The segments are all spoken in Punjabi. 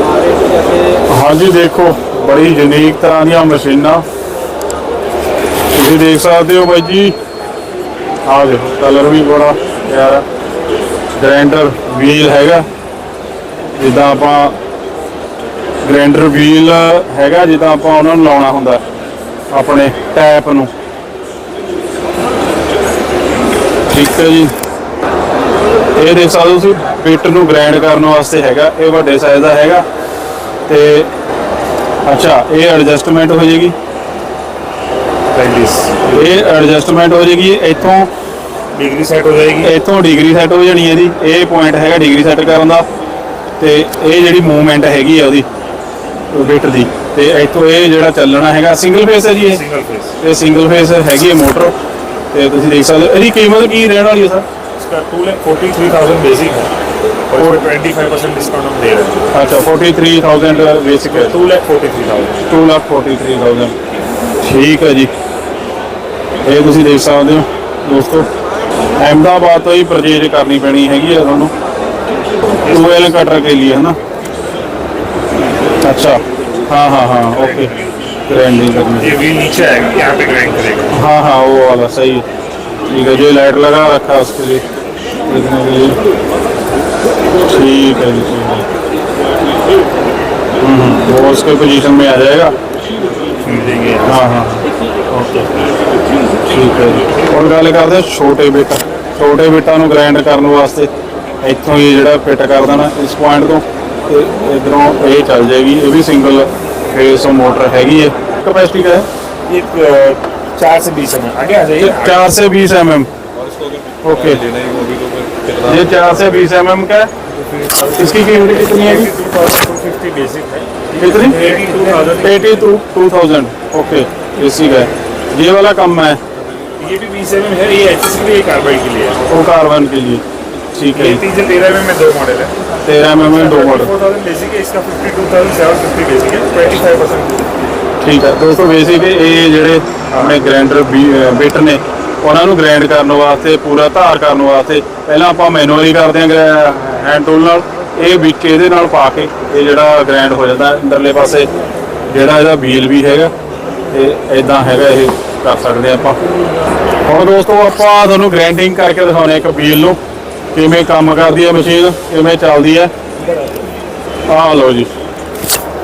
ਹਾਂਜੀ, ਦੇਖੋ, ਬੜੀ ਯੂਨੀਕ ਤਰ੍ਹਾਂ ਦੀਆਂ ਮਸ਼ੀਨਾਂ। ਤੁਸੀਂ ਦੇਖ ਸਕਦੇ ਹੋ ਬਾਈ ਜੀ। ਆ ਜੋ ਕਲਰ ਵੀ ਬੜਾ ਪਿਆਰਾ। ਗ੍ਰੈਂਡਰ ਵੀਲ ਹੈਗਾ। ਜਿੱਦਾਂ ਆਪਾਂ ਗ੍ਰੈਂਡਰ ਵੀਲ ਹੈਗਾ, ਜਿੱਦਾਂ ਆਪਾਂ ਉਹਨਾਂ ਨੂੰ ਲਾਉਣਾ ਹੁੰਦਾ, ਆਪਣੇ ਟੈਪ ਨੂੰ। ਠੀਕ ਹੈ ਜੀ। ਇਹ ਦੇਖ ਸਕਦੇ ਤੁਸੀਂ ਪੇਟ ਨੂੰ ਗ੍ਰਾਈਂਡ ਕਰਨ ਵਾਸਤੇ ਹੈਗਾ ਇਹ ਵੱਡੇ ਸਾਈਜ਼ ਦਾ ਹੈਗਾ ਤੇ ਅੱਛਾ ਇਹ ਐਡਜਸਟਮੈਂਟ ਹੋ ਜਾਏਗੀ। ਇਹ ਐਡਜਸਟਮੈਂਟ ਹੋ ਜਾਏਗੀ ਇੱਥੋਂ ਡਿਗਰੀ ਸੈੱਟ ਹੋ ਜਾਏਗੀ। ਇੱਥੋਂ ਡਿਗਰੀ ਸੈੱਟ ਹੋ ਜਾਣੀ ਹੈ ਜੀ ਇਹ ਪੁਆਇੰਟ ਹੈਗਾ ਡਿਗਰੀ ਸੈੱਟ ਕਰਨ ਦਾ ਤੇ ਇਹ ਜਿਹੜੀ ਮੂਵਮੈਂਟ ਹੈਗੀ ਆ ਉਹਦੀ ਰੋਟੇਟਰ ਦੀ। ਤੇ ਇੱਥੋਂ ਇਹ ਜਿਹੜਾ ਚੱਲਣਾ ਹੈਗਾ ਸਿੰਗਲ ਫੇਸ ਹੈ ਜੀ ਇਹ। ਸਿੰਗਲ ਫੇਸ ਇਹ ਸਿੰਗਲ ਫੇਸ ਹੈਗੀ ਹੈ ਮੋਟਰ ਤੇ ਤੁਸੀਂ ਦੇਖ ਸਕਦੇ ਹੋ ਇਹਦੀ ਕੀਮਤ ਕੀ ਰਹਿਣ ਵਾਲੀ ਹੈ ਸਰ? इसका two lakh forty three thousand basic है और इसमें ट्वेंटी फाइव परसेंट डिस्काउंट हम दे रहे हैं ਅੱਛਾ 43000 ਬੇਸਿਕ ਹੈ two lakh forty three thousand 243000 ਠੀਕ ਹੈ ਜੀ ਇਹ ਤੁਸੀਂ ਦੇਖ ਸਕਦੇ ਹੋ ਦੋਸਤੋ ਅਹਿਮਦਾਬਾਦ ਤੋਂ ਹੀ ਪਰਚੇਜ ਕਰਨੀ ਪੈਣੀ ਹੈਗੀ ਆ ਤੁਹਾਨੂੰ ਟੂਐਲ ਕਟਰ ਕੇ ਲਈ ਹੈ ਨਾ अच्छा हाँ हाँ हाँ ओके ग्राइंडिंग करनी ये व्हील नीचे आएगा यहाँ पे ग्राइंड करेगा हाँ हाँ वो वाला सही है ठीक है जो लाइट लगा रखा है उसके लिए देखने के लिए ठीक है जी ठीक है हम्म, हम्म, वो उसके पोजीशन में आ जाएगा मिल देंगे हाँ हाँ ओके ਠੀਕ ਹੈ ਜੀ ਹੁਣ ਗੱਲ ਕਰਦੇ ਹਾਂ ਛੋਟੇ ਬੇਟਾ ਛੋਟੇ ਬੇਟਾ ਨੂੰ ਗ੍ਰਾਈਂਡ ਕਰਨ ਵਾਸਤੇ ਇੱਥੋਂ ਹੀ ਜਿਹੜਾ ਫਿੱਟ ਕਰ ਦੇਣਾ ਇਸ ਪੁਆਇੰਟ ਤੋਂ ਤੇ ਇਧਰੋਂ ਇਹ ਚੱਲ ਜਾਏਗੀ ਇਹ ਵੀ ਸਿੰਗਲ ਫੇਸ ਮੋਟਰ ਹੈਗੀ ਹੈ कैपेसिटी का है एक अ, चार से बीस है आगे आ जाइए चार से बीस एम एम ओके ये चार से बीस एम एम का है इसकी कीमत कितनी है टू फिफ्टी बेसिक है कितनी eighty two thousand eighty two two thousand okay इसी का है ये वाला कम है ये भी बीस एम है ये एच के लिए कार्बाइड के लिए है वो कार्बन के लिए ठीक है ये डीजल तेरह में दो मॉडल है तेरह एम एम दो मॉडल फोर थाउजेंड बेसिक है इसका fifty two thousand seven fifty basic है ट्वेंटी फाइव परसेंट ਠੀਕ ਹੈ ਦੋਸਤੋ ਬੇਸਿਕ ਇਹ ਜਿਹੜੇ ਆਪਣੇ ਗ੍ਰਾਈਂਡਰ ਬਿਟ ਨੇ ਉਹਨਾਂ ਨੂੰ ਗ੍ਰਾਈਂਡ ਕਰਨ ਵਾਸਤੇ, ਪੂਰਾ ਧਾਰ ਕਰਨ ਵਾਸਤੇ, ਪਹਿਲਾਂ ਆਪਾਂ ਮੈਨੂਅਲੀ ਕਰਦੇ ਹਾਂ ਹੈਂਡ ਟੂਲ ਨਾਲ, ਇਹ ਵਿੱਚ ਇਹਦੇ ਨਾਲ ਪਾ ਕੇ ਇਹ ਜਿਹੜਾ ਗ੍ਰਾਈਂਡ ਹੋ ਜਾਂਦਾ ਅੰਦਰਲੇ ਪਾਸੇ, ਜਿਹੜਾ ਇਹਦਾ ਵੀਲ ਵੀ ਹੈਗਾ, ਤੇ ਇਦਾਂ ਹੈਗਾ ਇਹ ਕਰ ਸਕਦੇ ਆਪਾਂ। ਹੁਣ ਦੋਸਤੋ ਆਪਾਂ ਤੁਹਾਨੂੰ ਗ੍ਰਾਈਂਡਿੰਗ ਕਰਕੇ ਦਿਖਾਉਣੇ ਇੱਕ ਵੀਲ ਨੂੰ, ਕਿਵੇਂ ਕੰਮ ਕਰਦੀ ਹੈ ਮਸ਼ੀਨ ਕਿਵੇਂ ਚੱਲਦੀ ਹੈ। ਆਹ ਲਓ ਜੀ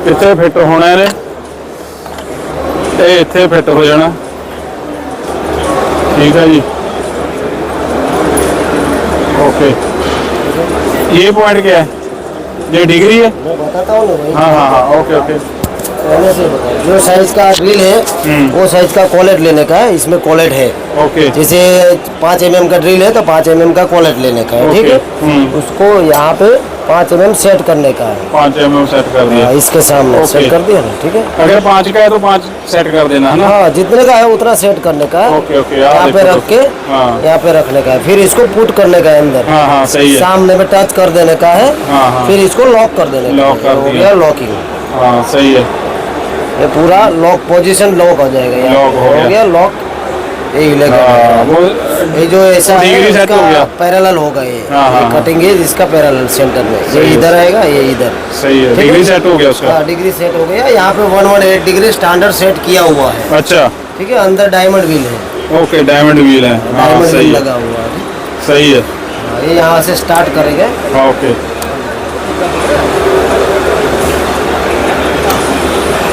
ਇੱਥੇ ਫਿੱਟ ਹੋਣਾ ਇਹਨੇ? ਇਹ ਇੱਥੇ ਫਿੱਟ ਹੋ ਜਾਣਾ। ठीक है जी। ओके ये पॉइंट क्या है? ये डिग्री है? मैं बताता हूँ हाँ हाँ हाँ ओके ओके जो साइज़ का ड्रिल है हम्म। वो साइज़ का कॉलेट लेने का है इसमें कॉलेट है। ओके जैसे पाँच एम का ड्रिल है तो पाँच एम का कॉलेट लेने का है ठीक है? हम्म। उसको यहाँ पे पाँच एम सेट करने का है। पाँच एम एम सेट कर दिया। हाँ, इसके सामने। सेट कर दिया ना ठीक है? अगर पाँच का है तो पाँच सेट कर देना है ना? हाँ जितने का है उतना सेट करने का है। ओके ओके यहाँ पे रख के हाँ। यहाँ पे रखने का है। फिर इसको पुट करने का है अंदर। हाँ हाँ सही है। सामने में टच कर देने का है। हाँ, हाँ। फिर इसको लॉक कर देने का लॉक कर हो गया लॉकिंग। हाँ सही है। ये पूरा लॉक पोजीशन लॉक हो जाएगा लॉक हो। गया लॉक। ये हिलेगा हाँ, ये जो ऐसा है डिग्री सेट हो इसका गया। पैरेलल होगा ये हाँ, हाँ, हाँ। कटिंग है इसका पैरेलल सेंटर में। ये इधर आएगा ये इधर। सही है। डिग्री सेट हो गया उसका। हाँ डिग्री सेट हो गया। यहाँ पे one one eight degree standard set किया हुआ है। अच्छा। ठीक है? अंदर डायमंड व्हील है। ओके डायमंड व्हील है। हाँ डायमंड सही व्हील है। लगा हुआ है। सही है। हाँ, ये यहाँ से स्टार्ट करेंगे। हाँ ओके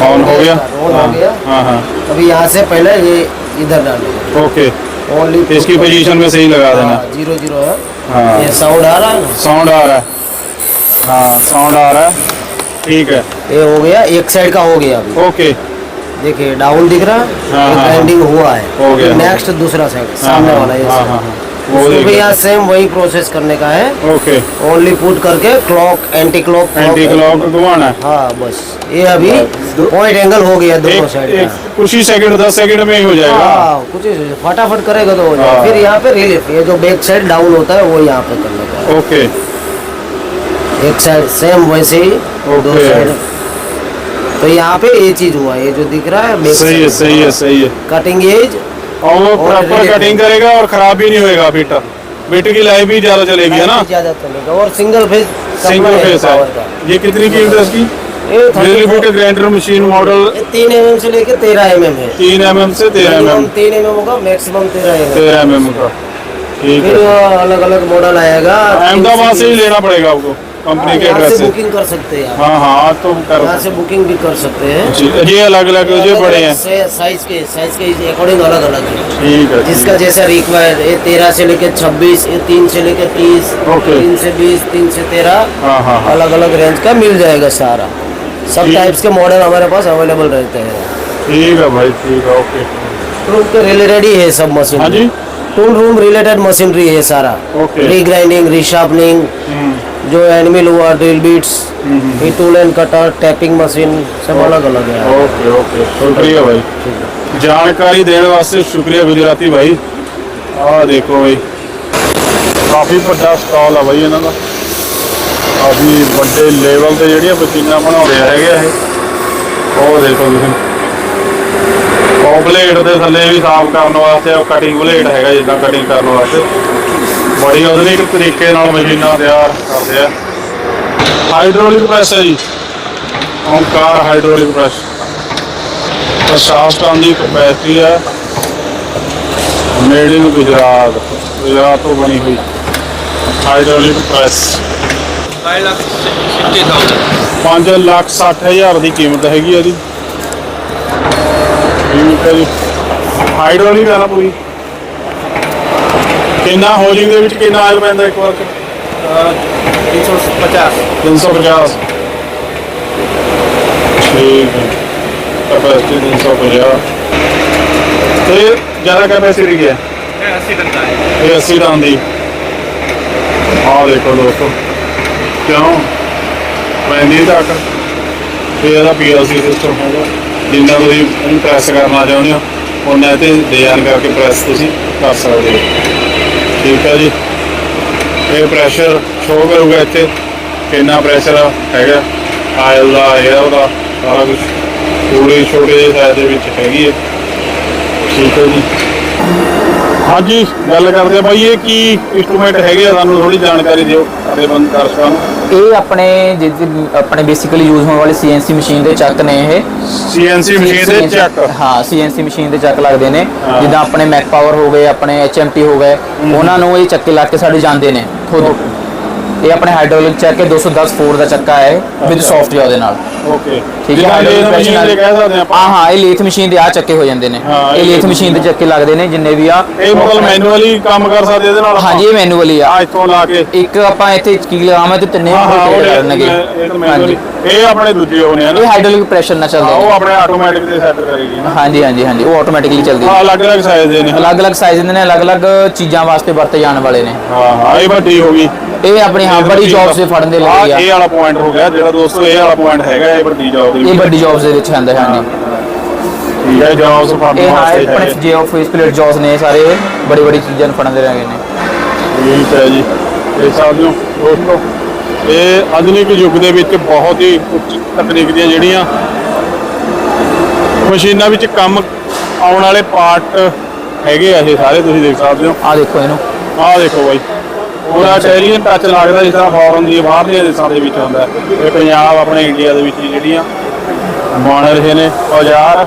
ऑन हो गया। ऑन हो गया। हाँ हाँ। अभी यहाँ से पहले ये इधर डालेंगे ओके ओनली इसकी पोजीशन में सही लगा देना। ज़ीरो ज़ीरो है। हाँ। ये साउंड आ रहा है साउंड आ रहा है। हाँ साउंड आ रहा है। ठीक है। ये हो गया एक साइड का हो गया अभी। ओके देखिए डाउन दिख रहा है हाँ, हाँ, हुआ है। हो गया, नेक्स्ट दूसरा साइड हाँ, सामने हाँ, वाला ये हाँ हाँ हाँ। उसको भी यहाँ सेम वही प्रोसेस करने का है। ओके ओनली पुट करके clock anti clock anti clock घुमाना है। हाँ बस। ये अभी पॉइंट एंगल हो गया दोनों साइड कुछ ही सेकंड दस सेकंड में ही हो जाएगा। हाँ कुछ ही फटाफट करेगा तो हो हाँ। जाएगा फिर यहाँ पे रिलीफ ये जो बैक साइड डाउन होता है वो यहाँ पे करने का ओके एक साइड सेम वैसे ही दो साइड तो यहाँ पे ये चीज़ हुआ। ये जो दिख रहा है सही है सही है सही है। कटिंग एज और प्रॉपर कटिंग करेगा और खराब भी नहीं होएगा बेटा। बिट की लाइफ भी ज़्यादा चलेगी है ना? ज़्यादा चलेगा और सिंगल फ़ेज़ सिंगल फेस है ये कितनी की इसकी ग्राइंडर मशीन मॉडल तीन एम एम से लेके तेरह एम एम है। तीन एम एम से तेरह एम एम तीन एम एम होगा मैक्सिमम तेरह एम तेरह एम एम का ठीक है। अलग अलग मॉडल आएगा। अहमदाबाद से ही लेना पड़ेगा आपको। कंपनी के एड्रेस से से बुकिंग कर सकते हैं हाँ हाँ तो कर यहाँ से बुकिंग भी कर सकते हैं। जी, ये अलग अलग ये बड़े हैं। साइज़ के साइज़ के अकॉर्डिंग अलग अलग है। ठीक है जिसका जैसा रिक्वायर ये तेरह से लेके छब्बीस ये तीन से लेके तीस तीन से बीस तीन से तेरह हाँ हाँ हाँ। अलग अलग रेंज का मिल जाएगा सारा। सब टाइप्स के मॉडल हमारे पास अवेलेबल रहते हैं। ठीक है भाई ठीक है ओके रिलेटेड ही है सब मशीन हाँ जी। टूल रूम रिलेटेड मशीनरी है सारा ओके। रीग्राइंडिंग रिशार्पनिंग जो एनिमल हुआ ड्रिल बीट्स ये tool and cutter tapping machine सब अलग अलग है ओके ओके शुक्रिया भाई ਜਾਣਕਾਰੀ ਦੇਣ ਵਾਸਤੇ ਸ਼ੁਕਰੀਆ ਗੁਜਰਾਤੀ ਭਾਈ ਆਹ ਦੇਖੋ ਭਾਈ ਕਾਫੀ ਵੱਡਾ ਸਟਾਲ ਆ ਭਾਈ ਇਹਨਾਂ ਦਾ ਕਾਫੀ ਵੱਡੇ ਲੈਵਲ ਤੇ ਜਿਹੜੀਆਂ ਮਸ਼ੀਨਾਂ ਬਣਾਉਂਦੇ ਹੈਗੇ ਆ ਇਹ ਉਹ ਦੇਖੋ ਤੁਸੀਂ ਉਹ ਬਲੇਡ ਦੇ ਥੱਲੇ ਵੀ ਸਾਫ਼ ਕਰਨ ਵਾਸਤੇ ਉਹ ਕਟਿੰਗ ਬਲੇਡ ਹੈਗਾ ਜਿੱਦਾਂ ਕਟਿੰਗ ਕਰਨ ਵਾਸਤੇ। ਬੜੀ ਆਧੁਨਿਕ ਤਰੀਕੇ ਨਾਲ ਮਸ਼ੀਨਾਂ ਤਿਆਰ ਕਰਦੇ ਆ। ਹਾਈਡ੍ਰੋਲਿਕ ਪ੍ਰੈਸ ਹੈ ਜੀ। ਓਮਕਾਰ ਹਾਈਡ੍ਰੋਲਿਕ ਪ੍ਰੈਸ 50 ਟਨ ਦੀ ਕਪੈਸਿਟੀ ਹੈ। ਮੇਡ ਇਨ ਗੁਜਰਾਤ ਗੁਜਰਾਤ ਤੋਂ ਬਣੀ ਹੋਈ। ਹਾਈਡ੍ਰੋਲਿਕ ਪ੍ਰੈਸ 5 ਲੱਖ 60 ਹਜ਼ਾਰ। ਦੀ ਕੀਮਤ ਹੈਗੀ ਇਹਦੀ ਠੀਕ ਹੈ ਜੀ। ਹਾਈਡ੍ਰੋਲਿਕ ਆ ਨਾ ਪੂਰੀ ਕਿੰਨਾ ਹੋਲਿੰਗ ਦੇ ਵਿੱਚ ਕਿੰਨਾ ਆਇਲ ਪੈਂਦਾ ਇੱਕ ਵਾਰ? 350 350 ਠੀਕ ਹੈ। ਕਪੈਸਿਟੀ 350 ਤੇ ਜ਼ਿਆਦਾ ਕੈਪੈਸਿਟੀ ਕੀ ਹੈ ਇਹ 80 ਟਨ ਦਾ ਹੈ। ਇਹ 80 ਟਨ ਦੀ। ਆ ਦੇਖੋ ਦੋਸਤੋ। ਕਿਉਂ? ਪੈਂਦੀ ਤੱਕ ਫਿਰ ਇਹਦਾ ਪੀਆਰਸੀ ਸਿਸਟਮ ਹੋਗਾ। ਜਿੰਨਾ ਤੁਸੀਂ ਉਹਨੂੰ ਪ੍ਰੈਸ ਕਰਨਾ ਚਾਹੁੰਦੇ ਹੋ ਉਹਨਾਂ ਤੇ ਡਿਜ਼ਾਈਨ ਕਰਕੇ ਪ੍ਰੈਸ ਤੁਸੀਂ ਕਰ ਸਕਦੇ ਹੋ। ਠੀਕ ਹੈ ਜੀ? ਇਹ ਪ੍ਰੈਸ਼ਰ ਸ਼ੋਅ ਕਰੂਗਾ ਇੱਥੇ। ਕਿੰਨਾ ਪ੍ਰੈਸ਼ਰ ਹੈਗਾ? ਆਇਲ ਦਾ 에ਅਰ ਉਹਦਾ ਸਾਰਾ ਕੁਝ ਪੂਰੇ ਛੋਟੇ ਜਿਹੇ ਸਾਈਜ਼ ਦੇ ਵਿੱਚ ਹੈਗੀ ਹੈ ਠੀਕ ਹੈ ਜੀ? ਹਾਂਜੀ ਗੱਲ ਕਰਦੇ ਆ ਬਾਈ ਇਹ ਕੀ ਇੰਸਟਰੂਮੈਂਟ ਹੈਗੇ ਆ? ਸਾਨੂੰ ਥੋੜੀ ਜਾਣਕਾਰੀ ਦਿਓ ਸਾਡੇ ਬੰਦ ਦਰਸ਼ਕਾਂ ਨੂੰ ਇਹ ਆਪਣੇ ਜਿਹ- ਆਪਣੇ ਬੇਸਿਕਲੀ ਯੂਜ਼ ਹੋਣ ਵਾਲੇ ਸੀਐਨਸੀ ਮਸ਼ੀਨ ਦੇ ਚੱਕ ਨੇ ਇਹ। ਸੀਐਨਸੀ ਮਸ਼ੀਨ ਦੇ ਚੱਕ? ਹਾਂ ਸੀਐਨਸੀ ਮਸ਼ੀਨ ਦੇ ਚੱਕ ਲੱਗਦੇ ਨੇ। ਜਿੱਦਾਂ ਆਪਣੇ ਮੈਕ ਪਾਵਰ ਹੋ ਗਏ ਆਪਣੇ ਐਚਐਮਟੀ ਹੋ ਗਏ ਉਹਨਾਂ ਨੂੰ ਇਹ ਚੱਕੇ ਲਾ ਕੇ ਸਾਡੇ ਜਾਂਦੇ ਨੇ ਖੁਦ। ਇਹ ਆਪਣੇ ਹਾਈਡ੍ਰੋਲਿਕ ਚੱਕ ਹੈ 210 ਫੋਰ ਦਾ ਚੱਕਾ ਹੈ ਵਿਦ। ਸੌਫਟ ਉਹਦੇ ਨਾਲ। ਓਕੇ ਠੀਕ ਹੈ ਹਾਈਡ੍ਰੋਲਿਕ ਮਸ਼ੀਨ ਦੇ ਕਹਿ ਸਕਦੇ ਆਪਾਂ। ਹਾਂ ਹਾਂ ਇਹ ਲੇਥ ਮਸ਼ੀਨ ਦੇ ਆ ਚੱਕੇ ਹੋ ਜਾਂਦੇ ਨੇ। ਇਹ ਲੇਥ ਮਸ਼ੀਨ ਦੇ ਚੱਕੇ ਲੱਗਦੇ ਨੇ ਜਿੰਨੇ ਵੀ ਆ। ਇਹ ਮਤਲਬ ਮੈਨੂਅਲੀ ਕੰਮ ਕਰ ਸਕਦੇ ਇਹਦੇ ਨਾਲ ਹਾਂਜੀ ਇਹ ਮੈਨੂਅਲੀ ਆ। ਇੱਥੋਂ ਲਾ ਕੇ। ਇੱਕ ਆਪਾਂ ਇੱਥੇ ਕੀ ਲਗਾਵਾਂ ਤੇ ਤਿੰਨੇ ਉਹ ਇਹ ਕਰਨਗੇ ਹਾਂਜੀ। ਇਹ ਆਪਣੇ ਦੂਜੇ ਹੋਣੇ ਹਨ ਇਹ ਹਾਈਡ੍ਰੋਲਿਕ ਪ੍ਰੈਸ਼ਰ ਨਾਲ ਚੱਲਦੇ ਉਹ ਨੇ। ਆਪਣੇ ਆਟੋਮੈਟਿਕ ਤੇ ਸੈੱਟ ਕਰੇਗੀ ਹਾਂਜੀ ਹਾਂਜੀ ਹਾਂਜੀ ਉਹ ਆਟੋਮੈਟਿਕਲੀ ਚੱਲਦੀ ਹਾਂ ਅਲੱਗ-ਅਲੱਗ ਸਾਈਜ਼ ਦੇ ਨੇ। ਅਲੱਗ-ਅਲੱਗ ਸਾਈਜ਼ ਦੇ ਨੇ ਅਲੱਗ-ਅਲੱਗ ਚੀਜ਼ਾਂ ਵਾਸਤੇ ਵਰਤੇ ਜਾਣ ਵਾਲੇ ਨੇ। ਹਾਂ ਹਾਂ ਇਹ ਵੱਡੀ ਹੋ ਗਈ। ਇਹ ਆਪਣੀ ਹਾਂ ਬੜੀ ਜੌਬਸ ਦੇ ਫੜਨ ਦੇ ਲਈ ਆ। ਇਹ ਵਾਲਾ ਪੁਆਇੰਟ ਹੋ ਗਿਆ ਜਿਹੜਾ ਦੋਸਤੋ ਇਹ ਵਾਲਾ ਪੁਆਇੰਟ ਹੈਗਾ ਇਹ ਵੱਡੀ ਜੌਬ ਦੀ ਇਹ ਵੱਡੀ ਜੌਬਸ ਦੇ ਵਿੱਚ ਆਉਂਦਾ ਹੈ। ਹਾਂਜੀ ਠੀਕ ਹੈ ਜੌਬਸ ਫੜਨ ਇਹ ਹਾਂ ਵਾਸਤੇ ਇਹ ਆਪਣੇ। ਜੇ ਆਫਿਸ ਪਲੇਟ ਜੌਬਸ ਨੇ ਸਾਰੇ ਬੜੀ ਬੜੀ ਚੀਜ਼ਾਂ ਨੂੰ ਫੜਨ ਦੇ ਰਹੇ ਨੇ। ਠੀਕ ਹੈ ਜੀ। ਇਹ ਸਾਥੀਓ ਦੋਸਤੋ ਇਹ ਆਧੁਨਿਕ ਯੁੱਗ ਦੇ ਵਿੱਚ ਬਹੁਤ ਹੀ ਉੱਚ ਤਕਨੀਕ ਦੀਆਂ ਜਿਹੜੀਆਂ ਮਸ਼ੀਨਾਂ ਵਿੱਚ ਕੰਮ ਆਉਣ ਵਾਲੇ ਪਾਰਟ ਹੈਗੇ ਆ ਇਹ ਸਾਰੇ ਤੁਸੀਂ ਦੇਖ ਸਕਦੇ ਹੋ। ਆਹ ਦੇਖੋ ਇਹਨੂੰ। ਆਹ ਦੇਖੋ ਬਾਈ। ਪੂਰਾ ਇਟੈਲੀਅਨ ਟੱਚ ਲੱਗਦਾ ਜਿਸ ਤਰ੍ਹਾਂ ਫੋਰਨ ਦੀ ਬਾਹਰਲੇ ਦੇਸ਼ਾਂ ਦੇ ਵਿੱਚ ਹੁੰਦਾ ਹੈ। ਇਹ ਪੰਜਾਬ ਆਪਣੇ ਇੰਡੀਆ ਦੇ ਵਿੱਚ ਹੀ ਜਿਹੜੀਆਂ ਬਣ ਰਹੇ ਨੇ ਔਜ਼ਾਰ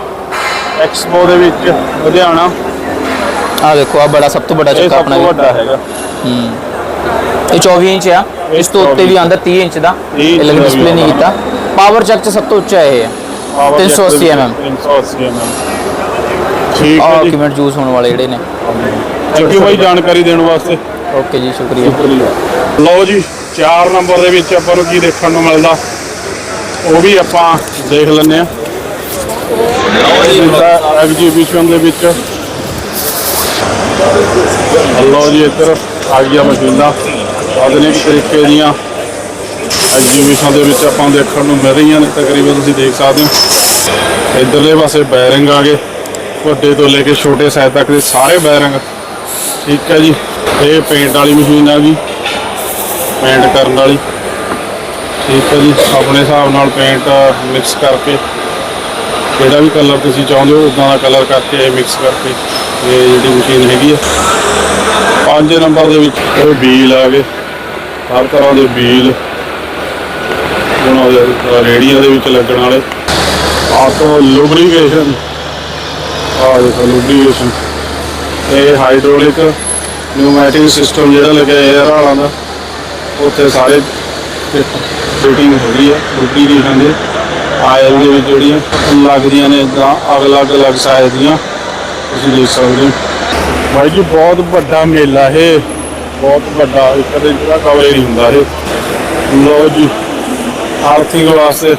ਐਕਸਪੋ ਦੇ ਵਿੱਚ ਲੁਧਿਆਣਾ। ਆਹ ਦੇਖੋ ਆ ਬੜਾ ਸਭ ਤੋਂ ਵੱਡਾ ਇਹ ਚੱਕਾ ਸਭ ਆਪਣਾ ਤੋਂ ਵੀ। ਵੱਡਾ ਹੈਗਾ। ਇਹ 24 ਇੰਚ ਆ। ਇਸ ਤੋਂ ਉੱਤੇ ਵੀ ਆਂਦਾ 30 ਇੰਚ ਦਾ। 30 ਇਹ ਦਾ ਡਿਸਪਲੇ ਨਹੀਂ ਆਉਂਦਾ। ਕੀਤਾ। ਪਾਵਰ ਚੱਕ ਚ ਸਭ ਤੋਂ ਉੱਚਾ ਇਹ ਹੈ। Power 380 jack mm 380 mm ਠੀਕ ਹੈ ਜੀ। ਆਰਗੂਮੈਂਟ ਯੂਜ਼ ਹੋਣ ਵਾਲੇ ਜਿਹੜੇ ਨੇ। ਯੂ ਬਾਈ ਜਾਣਕਾਰੀ ਦੇਣ ਵਾਸਤੇ। ਓਕੇ ਜੀ, ਸ਼ੁਕਰੀਆ। ਸ਼ੁਕਰੀਆ। ਲਓ ਜੀ 4 ਨੰਬਰ ਦੇ ਵਿੱਚ ਆਪਾਂ ਨੂੰ ਕੀ ਦੇਖਣ ਨੂੰ ਮਿਲਦਾ? ਉਹ ਵੀ ਆਪਾਂ ਦੇਖ ਲੈਂਦੇ ਆ ਐਗਜੀਬਿਸ਼ਨ ਦੇ ਵਿੱਚ। ਲਓ ਜੀ, ਇੱਧਰ ਆ ਗਿਆ ਮਸ਼ੀਨਾਂ। ਆਧੁਨਿਕ ਤਰੀਕੇ ਦੀਆਂ ਐਗਜੀਬਿਸ਼ਨ ਦੇ ਵਿੱਚ ਆਪਾਂ ਦੇਖਣ ਨੂੰ ਮਿਲ ਰਹੀਆਂ ਨੇ, ਤਕਰੀਬਨ ਤੁਸੀਂ ਦੇਖ ਸਕਦੇ ਹੋ। ਇਧਰਲੇ ਪਾਸੇ ਬੈਰਿੰਗ ਆ ਗਏ। ਵੱਡੇ ਤੋਂ ਲੈ ਕੇ ਛੋਟੇ ਸਾਈਜ਼ ਤੱਕ ਦੇ ਸਾਰੇ ਬੈਰਿੰਗ। ਠੀਕ ਹੈ ਜੀ। ਇਹ ਪੇਂਟ ਵਾਲੀ ਮਸ਼ੀਨ ਆ ਗਈ ਪੇਂਟ ਕਰਨ ਵਾਲੀ। ਠੀਕ ਹੈ ਜੀ। ਆਪਣੇ ਹਿਸਾਬ ਨਾਲ ਪੇਂਟ ਮਿਕਸ ਕਰਕੇ, ਜਿਹੜਾ ਵੀ ਕਲਰ ਤੁਸੀਂ ਚਾਹੁੰਦੇ ਹੋ ਉਦਾਂ ਦਾ ਕਲਰ ਕਰਕੇ ਮਿਕਸ ਕਰਕੇ ਇਹ ਜਿਹੜੀ ਮਸ਼ੀਨ ਹੈਗੀ ਆ। ਪੰਜ ਨੰਬਰ ਦੇ ਵਿੱਚ ਇਹ ਬੀਲ ਆ ਗਏ। ਹਰ ਤਰ੍ਹਾਂ ਦੇ ਬੀਲ ਉਹਨਾਂ ਦੇ ਰੇੜੀਆਂ ਦੇ ਵਿੱਚ ਲੱਗਣ ਵਾਲੇ। ਆਟੋ ਲੁਬਰੀਕੇਸ਼ਨ ਆ ਦੇਖੋ ਲੁਬਰੀਕੇਸ਼ਨ ਇਹ ਹਾਈਡ੍ਰੋਲਿਕ ਨਿਊਮੈਟਿਕ ਸਿਸਟਮ ਜਿਹੜਾ ਲੱਗਿਆ 에ਅਰ ਵਾਲਾ ਦਾ, ਉੱਥੇ ਸਾਰੇ ਫਿਟਿੰਗ ਹੋ ਗਈ ਹੈ ਲੁਬਰੀਕੇਸ਼ਨ ਦੇ ਆਇਲ ਦੇ ਵਿੱਚ ਜਿਹੜੀਆਂ ਲੱਗਦੀਆਂ ਨੇ ਇਦਾਂ ਅਲੱਗ-ਅਲੱਗ ਸਾਈਜ਼ ਦੀਆਂ। ਤੁਸੀਂ ਦੇਖ ਸਕਦੇ ਹੋ। ਭਾਈ ਜੀ, ਬਹੁਤ ਵੱਡਾ ਮੇਲਾ ਇਹ। ਬਹੁਤ ਵੱਡਾ, ਇੱਕ ਦਿਨ ਜਿਹੜਾ ਕਵਰ ਨਹੀਂ ਹੁੰਦਾ ਇਹ। ਲੋ ਜੀ ਆਰਥਿੰਗ ਵਾਸਤੇ,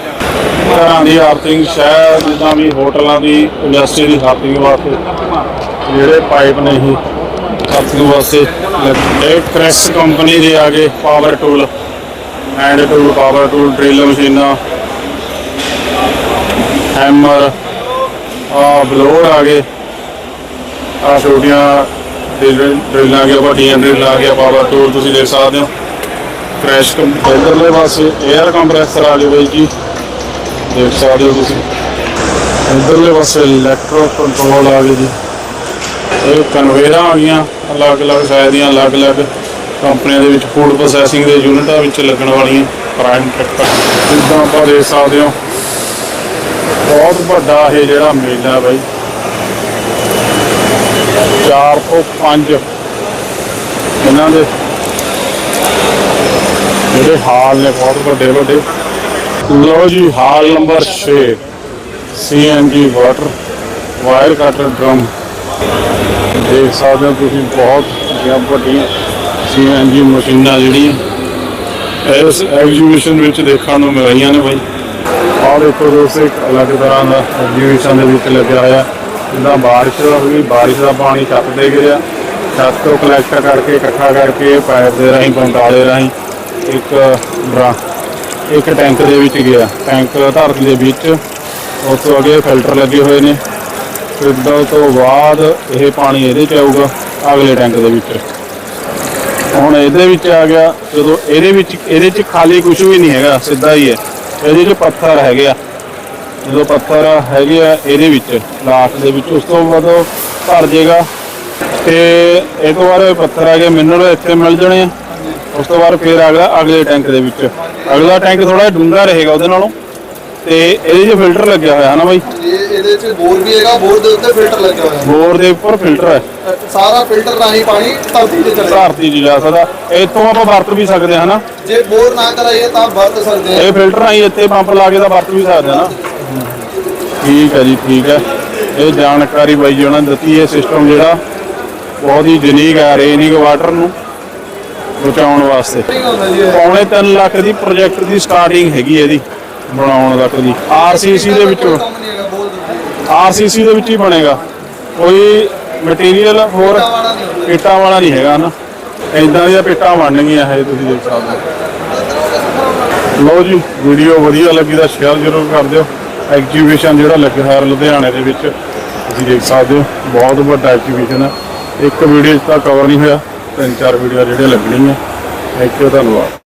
ਘਰਾਂ ਦੀ ਆਰਥਿੰਗ ਸ਼ਹਿਰ ਜਿੱਦਾਂ ਵੀ ਹੋਟਲਾਂ ਦੀ ਇੰਡਸਟਰੀ ਦੀ ਆਰਥਿੰਗ ਵਾਸਤੇ, ਜਿਹੜੇ ਪਾਈਪ ਨੇ ਇਹ। ਆਰਥਿੰਗ ਵਾਸਤੇ ਲੱਗੇ। ਇਹ ਕ੍ਰੈਸ ਕੰਪਨੀ ਦੇ ਆ ਗਏ power tool hand tool power tool drill ਮਸ਼ੀਨਾਂ ਹੈਮਰ ਆ ਬਲੋਰ ਆ ਗਏ। ਆ ਛੋਟੀਆਂ ਡਰਿਲ ਡਰਿਲ ਆ ਗਿਆ ਵੱਡੀਆਂ ਡਰਿਲ ਆ ਗਿਆ ਪਾਵਰ ਟੂਲ ਤੁਸੀਂ ਦੇਖ ਸਕਦੇ ਹੋ। ਕ੍ਰੈਸ਼ ਕੰਪਰੈਸਰਲੇ ਪਾਸੇ 에ਅਰ ਕੰਪਰੈਸਰ ਆ ਗਏ ਬਾਈ ਜੀ। ਦੇਖ ਸਕਦੇ ਹੋ ਤੁਸੀਂ। ਇਧਰਲੇ ਪਾਸੇ ਇਲੈਕਟ੍ਰੋ ਕੰਟਰੋਲ ਆ ਗਏ ਜੀ। ਇਹ ਕਨਵੇਰਾਂ ਆ ਗਈਆਂ। ਅਲੱਗ-ਅਲੱਗ ਸ਼ਾਇਦ ਦੀਆਂ ਅਲੱਗ-ਅਲੱਗ ਕੰਪਨੀਆਂ ਦੇ ਵਿੱਚ ਫੂਡ ਪ੍ਰੋਸੈਸਿੰਗ ਦੇ ਯੂਨਿਟਾਂ ਵਿੱਚ ਲੱਗਣ ਵਾਲੀਆਂ ਪ੍ਰਾਈਮ ਟਰੈਕਟਰ ਜਿੱਦਾਂ ਆਪਾਂ ਦੇਖ ਸਕਦੇ ਹੋ, ਬਹੁਤ ਵੱਡਾ ਇਹ ਜਿਹੜਾ ਮੇਲਾ ਬਾਈ। 4 ਤੋਂ 5 ਇਹਨਾਂ ਦੇ ਜਿਹੜੇ ਹਾਲ ਨੇ, ਬਹੁਤ ਵੱਡੇ ਵੱਡੇ। ਲੋ ਜੀ, hall number 6 CNG water wire cutter drum ਦੇਖ ਸਕਦੇ ਹੋ ਤੁਸੀਂ ਬਹੁਤ ਵੱਡੀਆਂ ਵੱਡੀਆਂ CNG ਮਸ਼ੀਨਾਂ ਜਿਹੜੀਆਂ। ਇਸ ਐਗਜ਼ੀਬਿਸ਼ਨ ਵਿੱਚ ਦੇਖਣ ਨੂੰ ਮਿਲ ਰਹੀਆਂ ਨੇ ਬਾਈ। ਔਰ ਇੱਕ ਦੋਸਤੋ, ਇੱਕ ਅਲੱਗ ਤਰ੍ਹਾਂ ਦਾ ਐਗਜ਼ੀਬਿਸ਼ਨ ਦੇ ਵਿੱਚ ਲੱਗਿਆ ਹੋਇਆ। ਜਿੱਦਾਂ ਬਾਰਿਸ਼ ਹੋਈ ਬਾਰਿਸ਼ ਦਾ ਪਾਣੀ ਛੱਤ ਤੇ ਗਿਆ ਛੱਤ ਤੋਂ ਕਲੈਕਟ ਕਰਕੇ, ਇਕੱਠਾ ਕਰਕੇ ਪਾਈਪ ਦੇ ਰਾਹੀਂ ਬੰਦਾਲੇ ਰਾਹੀਂ ਇੱਕ ਡਰਾ ਇੱਕ ਟੈਂਕ ਦੇ ਵਿੱਚ ਗਿਆ। ਟੈਂਕ ਧਰਤੀ ਦੇ ਵਿੱਚ, ਉਸ ਤੋਂ ਅੱਗੇ ਫਿਲਟਰ ਲੱਗੇ ਹੋਏ ਨੇ। ਫਿਲਟਰ ਤੋਂ ਬਾਅਦ ਇਹ ਪਾਣੀ ਇਹਦੇ ਚ ਆਊਗਾ, ਅਗਲੇ ਟੈਂਕ ਦੇ ਵਿੱਚ। ਹੁਣ ਇਹਦੇ ਵਿੱਚ ਆ ਗਿਆ, ਜਦੋਂ ਇਹਦੇ ਵਿੱਚ, ਇਹਦੇ ਚ ਖਾਲੀ ਕੁਝ ਵੀ ਨਹੀਂ ਹੈਗਾ, ਸਿੱਧਾ ਹੀ ਹੈ। ਇਹਦੇ ਚ ਪੱਥਰ ਹੈਗੇ ਆ। ਜਦੋਂ ਪੱਥਰ ਹੈਗੇ ਆ ਇਹਦੇ ਵਿੱਚ ਲਾਸਟ ਦੇ ਵਿੱਚ, ਉਸ ਤੋਂ ਬਾਅਦ ਭਰ ਜਾਏਗਾ ਤੇ ਇਹ ਤੋਂ ਬਾਅਦ ਪੱਥਰ ਆ ਗਏ ਮਿਨਰਲ ਇੱਥੇ ਮਿਲ ਜਾਣੇ ਆ। ਉਸ ਤੋਂ ਬਾਅਦ ਫਿਰ ਅਗਲਾ, ਅਗਲੇ ਟੈਂਕ ਦੇ ਵਿੱਚ। ਅਗਲਾ ਟੈਂਕ ਥੋੜਾ ਡੂੰਘਾ ਰਹੇਗਾ ਉਹਦੇ ਨਾਲੋਂ। ਤੇ ਇਹਦੇ 'ਚ ਫਿਲਟਰ ਲੱਗਿਆ ਹੋਇਆ ਹੈ ਨਾ ਬਾਈ? ਇਹ ਇਹਦੇ ਚ ਬੋਰ ਵੀ ਹੈਗਾ ਬੋਰ ਦੇ ਉੱਤੇ ਫਿਲਟਰ ਲੱਗਿਆ ਹੋਇਆ। ਬੋਰ ਦੇ ਉੱਪਰ ਫਿਲਟਰ ਹੈ। ਹੈ ਸਾਰਾ ਫਿਲਟਰ ਰਾਹੀਂ ਪਾਣੀ ਧਰਤੀ ਤੇ ਚਲੇ ਧਰਤੀ 'ਚ ਜਾ ਸਕਦਾ। ਇੱਥੋਂ ਆਪਾਂ ਵਰਤ ਵੀ ਸਕਦੇ ਹਾਂ ਨਾ। ਜੇ ਬੋਰ ਨਾ ਕਰਾਈਏ ਤਾਂ ਵਰਤ ਸਕਦੇ ਇਹ ਫਿਲਟਰ ਆਈ ਇੱਥੇ ਪੰਪ ਲਾ ਕੇ ਤਾਂ ਵਰਤ ਵੀ ਸਕਦੇ ਹਾਂ ਨਾ। ਠੀਕ ਹੈ ਜੀ ਠੀਕ ਹੈ। ਇਹ ਜਾਣਕਾਰੀ ਬਾਈ ਜੀ ਉਹਨਾਂ ਨੇ ਦਿੱਤੀ। ਇਹ ਸਿਸਟਮ ਜਿਹੜਾ ਬਹੁਤ ਹੀ ਯੂਨੀਕ ਹੈ ਰੇਨਿੰਗ ਵਾਟਰ ਨੂੰ ਬਚਾਉਣ ਵਾਸਤੇ। ਆ ਹੁੰਦਾ ਜੀ ਇਹ। ਪੌਣੇ 3 ਲੱਖ ਦੀ ਪ੍ਰੋਜੈਕਟ ਦੀ ਸਟਾਰਟਿੰਗ ਹੈਗੀ ਇਹਦੀ। ਬਣਾਉਣ ਤੱਕ ਦੀ ਆਰਸੀਸੀ ਦੇ ਵਿੱਚੋਂ। ਕੰਮ ਨਹੀਂ ਹੈਗਾ ਦੇ ਆਰਸੀਸੀ ਦੇ ਵਿੱਚ ਹੀ ਬਣੇਗਾ। ਕੋਈ ਮਟੀਰੀਅਲ ਹੋਰ ਪੇਟਾਂ ਵਾਲਾ ਨਹੀਂ ਹੈਗਾ ਨਾ ਇਦਾਂ ਦੀਆਂ ਪੇਟਾਂ ਬਣਨਗੀਆਂ ਇਹ ਤੁਸੀਂ ਦੇਖ ਸਕਦੇ ਹੋ। ਲਓ ਜੀ ਵੀਡੀਓ ਵਧੀਆ ਲੱਗੀ ਤਾਂ ਸ਼ੇਅਰ ਜ਼ਰੂਰ ਕਰ ਦਿਓ। ਐਗਜੀਬਿਸ਼ਨ ਜਿਹੜਾ ਲੱਗਿਆ ਹੋਇਆ ਲੁਧਿਆਣੇ ਦੇ ਵਿੱਚ, ਤੁਸੀਂ ਦੇਖ ਸਕਦੇ ਹੋ, ਬਹੁਤ ਵੱਡਾ ਐਗਜੀਬਿਸ਼ਨ ਹੈ। ਇੱਕ ਵੀਡੀਓ 'ਚ ਤਾਂ ਕਵਰ ਨਹੀਂ ਹੋਇਆ, ਤਿੰਨ ਚਾਰ ਵੀਡੀਓ ਜਿਹੜੀਆਂ ਲੱਗਣੀਆਂ। ਥੈਂਕ ਯੂ ਧੰਨਵਾਦ।